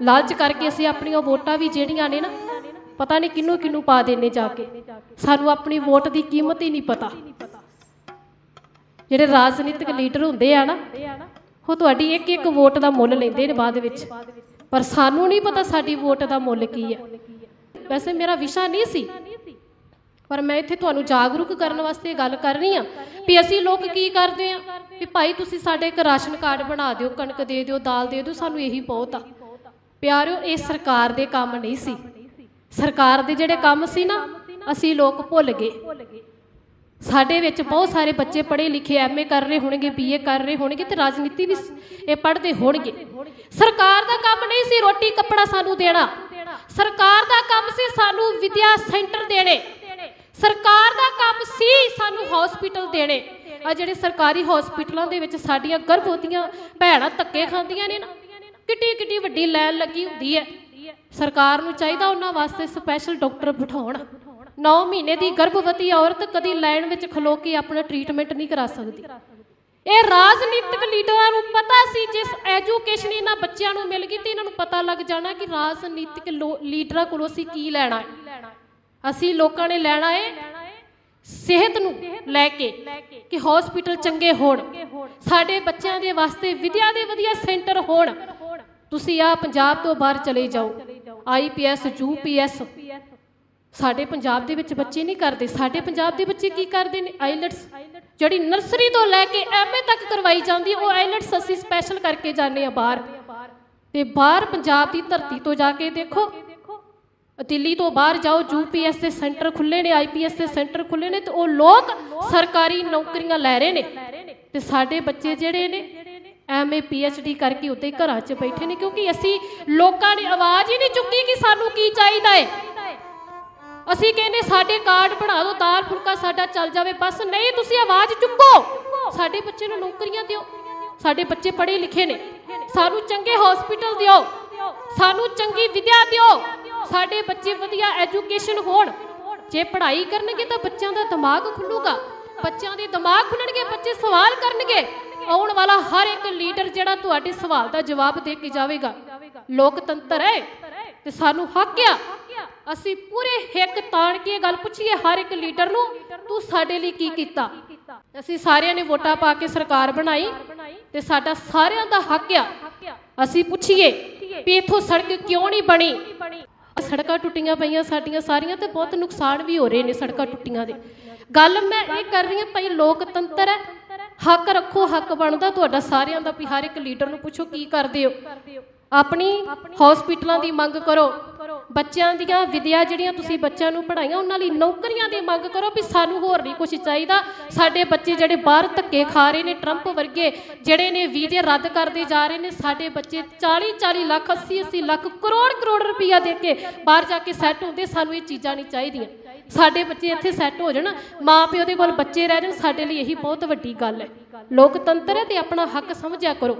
ਲਾਲਚ ਕਰਕੇ ਅਸੀਂ ਆਪਣੀਆਂ ਵੋਟਾਂ ਵੀ ਜਿਹੜੀਆਂ ਨੇ ਨਾ, ਪਤਾ ਨਹੀਂ ਕਿੰਨੂੰ ਕਿੰਨੂੰ ਪਾ ਦੇਣੇ ਜਾ ਕੇ। ਸਾਨੂੰ ਆਪਣੀ ਵੋਟ ਦੀ ਕੀਮਤ ਹੀ ਨਹੀਂ ਪਤਾ। ਜਿਹੜੇ ਰਾਜਨੀਤਿਕ ਲੀਡਰ ਹੁੰਦੇ ਆ ਨਾ, ਉਹ ਤੁਹਾਡੀ ਇੱਕ ਇੱਕ ਵੋਟ ਦਾ ਮੁੱਲ ਲੈਂਦੇ ਨੇ ਬਾਅਦ ਵਿੱਚ। ਪਰ ਸਾਨੂੰ ਨਹੀਂ ਪਤਾ ਸਾਡੀ ਵੋਟ ਦਾ ਮੁੱਲ ਕੀ ਹੈ ਵੈਸੇ ਮੇਰਾ ਵਿਸ਼ਾ ਨਹੀਂ ਸੀ, ਪਰ ਮੈਂ ਇੱਥੇ ਤੁਹਾਨੂੰ ਜਾਗਰੂਕ ਕਰਨ ਵਾਸਤੇ ਗੱਲ ਕਰ ਰਹੀ ਹਾਂ ਵੀ ਅਸੀਂ ਲੋਕ ਕੀ ਕਰਦੇ ਆ ਵੀ ਭਾਈ ਤੁਸੀਂ ਸਾਡੇ ਇੱਕ ਰਾਸ਼ਨ ਕਾਰਡ ਬਣਾ ਦਿਓ, ਕਣਕ ਦੇ ਦਿਓ, ਦਾਲ ਦੇ ਦਿਓ, ਸਾਨੂੰ ਇਹੀ ਬਹੁਤ ਆ। ਪਿਆਰਿਓ ਇਹ ਸਰਕਾਰ ਦੇ ਕੰਮ ਨਹੀਂ ਸੀ। ਸਰਕਾਰ ਦੇ ਜਿਹੜੇ ਕੰਮ ਸੀ ਨਾ, ਅਸੀਂ ਲੋਕ ਭੁੱਲ ਗਏ। ਸਾਡੇ ਵਿੱਚ ਬਹੁਤ ਸਾਰੇ ਬੱਚੇ ਪੜ੍ਹੇ ਲਿਖੇ ਐਮਏ ਕਰ ਰਹੇ ਹੋਣਗੇ ਬੀਏ ਕਰ ਰਹੇ ਹੋਣਗੇ ਤੇ ਰਾਜਨੀਤੀ ਵੀ ਇਹ ਪੜ੍ਹਦੇ ਹੋਣਗੇ। ਸਰਕਾਰ ਦਾ ਕੰਮ ਨਹੀਂ ਸੀ ਰੋਟੀ, ਕੱਪੜਾ ਸਾਨੂੰ ਦੇਣਾ। ਸਰਕਾਰ ਦਾ ਕੰਮ ਸੀ ਸਾਨੂੰ ਵਿਦਿਆ ਸੈਂਟਰ ਦੇਣੇ। ਸਰਕਾਰ ਦਾ ਕੰਮ ਸੀ ਸਾਨੂੰ ਹਸਪੀਟਲ ਦੇਣੇ। ਆ ਜਿਹੜੇ ਸਰਕਾਰੀ ਹਸਪੀਟਲਾਂ ਦੇ ਵਿੱਚ ਸਾਡੀਆਂ ਗਰਭਵਤੀਆਂ ਭੈਣਾਂ ਧੱਕੇ ਖਾਂਦੀਆਂ ਨੇ ਨਾ ਕਿੱਡੀ ਕਿੱਡੀ ਵੱਡੀ ਲਾਈਨ ਲੱਗੀ ਹੁੰਦੀ ਹੈ। ਸਰਕਾਰ ਨੂੰ ਚਾਹੀਦਾ ਉਹਨਾਂ ਵਾਸਤੇ ਸਪੈਸ਼ਲ ਡਾਕਟਰ ਬਿਠਾਉਣ। 9 ਮਹੀਨੇ ਦੀ ਗਰਭਵਤੀ ਔਰਤ ਕਦੀ ਲਾਈਨ ਵਿੱਚ ਖਲੋ ਕੇ ਆਪਣਾ ਟ੍ਰੀਟਮੈਂਟ ਨਹੀਂ ਕਰਾ ਸਕਦੀ। ਇਹ ਰਾਜਨੀਤਿਕ ਲੀਡਰਾਂ ਨੂੰ ਪਤਾ ਸੀ, ਜਿਸ ਐਜੂਕੇਸ਼ਨ ਇਹਨਾਂ ਬੱਚਿਆਂ ਨੂੰ ਮਿਲ ਗਈ ਤੇ ਇਹਨਾਂ ਨੂੰ ਪਤਾ ਲੱਗ ਜਾਣਾ ਕਿ ਰਾਜਨੀਤਿਕ ਲੀਡਰਾਂ ਕੋਲੋਂ ਅਸੀਂ ਕੀ ਲੈਣਾ ਹੈ। ਅਸੀਂ ਲੋਕਾਂ ਨੇ ਲੈਣਾ ਹੈ ਸਿਹਤ ਨੂੰ ਲੈ ਕੇ ਕਿ ਹਸਪੀਟਲ ਚੰਗੇ ਹੋਣ। ਸਾਡੇ ਬੱਚਿਆਂ ਦੇ ਵਾਸਤੇ ਵਿਦਿਆ ਦੇ ਵਧੀਆ ਸੈਂਟਰ ਹੋਣ। ਤੁਸੀਂ ਆ ਪੰਜਾਬ ਤੋਂ ਬਾਹਰ ਚਲੇ ਜਾਓ। ਆਈਪੀਐਸ ਯੂਪੀਐਸ ਸਾਡੇ ਪੰਜਾਬ ਦੇ ਵਿੱਚ ਬੱਚੇ ਨਹੀਂ ਕਰਦੇ। ਸਾਡੇ ਪੰਜਾਬ ਦੇ ਬੱਚੇ ਕੀ ਕਰਦੇ ਨੇ? ਆਈਲਟਸ ਜਿਹੜੀ ਨਰਸਰੀ ਤੋਂ ਲੈ ਕੇ ਐਮਏ ਤੱਕ ਕਰਵਾਈ ਜਾਂਦੀ, ਉਹ ਆਈਲਟਸ ਅਸੀਂ ਸਪੈਸ਼ਲ ਕਰਕੇ ਜਾਂਦੇ ਆ ਬਾਹਰ। ਤੇ ਬਾਹਰ ਪੰਜਾਬ ਦੀ ਧਰਤੀ ਤੋਂ ਜਾ ਕੇ ਦੇਖੋ। ਦਿੱਲੀ ਤੋਂ ਬਾਹਰ ਜਾਓ ਯੂਪੀਐਸ ਦੇ ਸੈਂਟਰ ਖੁੱਲੇ ਨੇ ਆਈਪੀਐਸ ਦੇ ਸੈਂਟਰ ਖੁੱਲੇ ਨੇ ਤੇ ਉਹ ਲੋਕ ਸਰਕਾਰੀ ਨੌਕਰੀਆਂ ਲੈ ਰਹੇ ਨੇ। ਤੇ ਸਾਡੇ ਬੱਚੇ ਜਿਹੜੇ ਨੇ ਐਮਏ ਪੀਐਚਡੀ ਕਰਕੇ ਉੱਤੇ ਘਰਾਂ 'ਚ ਬੈਠੇ ਨੇ, ਕਿਉਂਕਿ ਅਸੀਂ ਲੋਕਾਂ ਨੇ ਆਵਾਜ਼ ਹੀ ਨਹੀਂ ਚੁੱਕੀ ਕਿ ਸਾਨੂੰ ਕੀ ਚਾਹੀਦਾ ਹੈ ਅਸੀਂ ਕਹਿੰਦੇ ਸਾਡੇ ਕਾਰਡ ਬਣਾ ਦਿਓ, ਦਾਲ ਫੁਲਕਾ ਸਾਡਾ ਚੱਲ ਜਾਵੇ, ਬਸ ਨਹੀਂ, ਤੁਸੀਂ ਆਵਾਜ਼ ਚੁੱਕੋ। ਸਾਡੇ ਬੱਚੇ ਨੂੰ ਨੌਕਰੀਆਂ ਦਿਓ, ਸਾਡੇ ਬੱਚੇ ਪੜ੍ਹੇ ਲਿਖੇ ਨੇ। ਸਾਨੂੰ ਚੰਗੇ ਹਸਪੀਟਲ ਦਿਓ, ਸਾਨੂੰ ਚੰਗੀ ਵਿਦਿਆ ਦਿਓ। ਸਾਡੇ ਬੱਚੇ ਵਧੀਆ ਐਜੂਕੇਸ਼ਨ ਹੋਣ। ਜੇ ਪੜ੍ਹਾਈ ਕਰਨਗੇ ਤਾਂ ਬੱਚਿਆਂ ਦਾ ਦਿਮਾਗ ਖੁੱਲੂਗਾ। ਬੱਚਿਆਂ ਦੇ ਦਿਮਾਗ ਖੁੱਲਣਗੇ, ਬੱਚੇ ਸਵਾਲ ਕਰਨਗੇ। ਆਉਣ ਵਾਲਾ ਹਰ ਇੱਕ ਲੀਡਰ ਜਿਹੜਾ ਤੁਹਾਡੇ ਸਵਾਲ ਦਾ ਜਵਾਬ ਦੇ ਕੇ ਜਾਵੇਗਾ। ਲੋਕਤੰਤਰ ਹੈ ਤੇ ਸਾਨੂੰ ਹੱਕ ਆ। ਅਸੀਂ ਪੂਰੇ ਹਿੱਕ ਤਾਣ ਕੇ ਗੱਲ ਪੁੱਛੀਏ ਹਰ ਇੱਕ ਲੀਡਰ ਨੂੰ, ਤੂੰ ਸਾਡੇ ਲਈ ਕੀ ਕੀਤਾ? ਅਸੀਂ ਸਾਰਿਆਂ ਨੇ ਵੋਟਾਂ ਪਾ ਕੇ ਸਰਕਾਰ ਬਣਾਈ ਤੇ ਸਾਡਾ ਸਾਰਿਆਂ ਦਾ ਹੱਕ ਆ। ਅਸੀਂ ਪੁੱਛੀਏ ਵੀ ਇਥੋਂ ਸੜਕ ਕਿਉਂ ਨਹੀਂ ਬਣੀ? ਸੜਕਾਂ ਟੁੱਟੀਆਂ ਪਈਆਂ ਸਾਡੀਆਂ ਸਾਰੀਆਂ ਤੇ ਬਹੁਤ ਨੁਕਸਾਨ ਵੀ ਹੋ ਰਹੇ ਨੇ ਸੜਕਾਂ ਟੁੱਟੀਆਂ ਦੇ। ਗੱਲ ਮੈਂ ਇਹ ਕਰ ਰਹੀ ਹਾਂ, ਭਾਈ ਲੋਕਤੰਤਰ ਹੈ ਹੱਕ ਰੱਖੋ, ਹੱਕ ਬਣਦਾ, ਤੁਹਾਡਾ ਸਾਰਿਆਂ ਦਾ ਵੀ ਹਰ ਇੱਕ ਲੀਡਰ ਨੂੰ ਪੁੱਛੋ ਕੀ ਕਰਦੇ ਹੋ। ਆਪਣੀ ਹਸਪੀਟਲਾਂ ਦੀ ਮੰਗ ਕਰੋ। ਬੱਚਿਆਂ ਦੀਆਂ ਵਿਦਿਆ ਜਿਹੜੀਆਂ ਤੁਸੀਂ ਬੱਚਿਆਂ ਨੂੰ ਪੜ੍ਹਾਈਆਂ, ਉਹਨਾਂ ਲਈ ਨੌਕਰੀਆਂ ਦੀ ਮੰਗ ਕਰੋ ਵੀ ਸਾਨੂੰ ਹੋਰ ਨਹੀਂ ਕੁਝ ਚਾਹੀਦਾ। ਸਾਡੇ ਬੱਚੇ ਜਿਹੜੇ ਬਾਹਰ ਧੱਕੇ ਖਾ ਰਹੇ ਨੇ ਟਰੰਪ ਵਰਗੇ, ਜਿਹੜੇ ਨੇ ਵੀਜ਼ੇ ਰੱਦ ਕਰਦੇ ਜਾ ਰਹੇ ਨੇ, ਸਾਡੇ ਬੱਚੇ 40 40 ਲੱਖ 80 80 ਲੱਖ ਕਰੋੜ ਕਰੋੜ ਰੁਪਈਆ ਦੇ ਕੇ ਬਾਹਰ ਜਾ ਕੇ ਸੈੱਟ ਹੁੰਦੇ, ਸਾਨੂੰ ਇਹ ਚੀਜ਼ਾਂ ਨਹੀਂ ਚਾਹੀਦੀਆਂ। ਸਾਡੇ ਬੱਚੇ ਇੱਥੇ ਸੈੱਟ ਹੋ ਜਾਣ ਮਾਂ ਪਿਓ ਦੇ ਕੋਲ ਬੱਚੇ ਰਹਿ ਜਾਣ, ਸਾਡੇ ਲਈ ਇਹੀ ਬਹੁਤ ਵੱਡੀ ਗੱਲ ਹੈ। ਲੋਕਤੰਤਰ ਹੈ ਤੇ ਆਪਣਾ ਹੱਕ ਸਮਝਿਆ ਕਰੋ।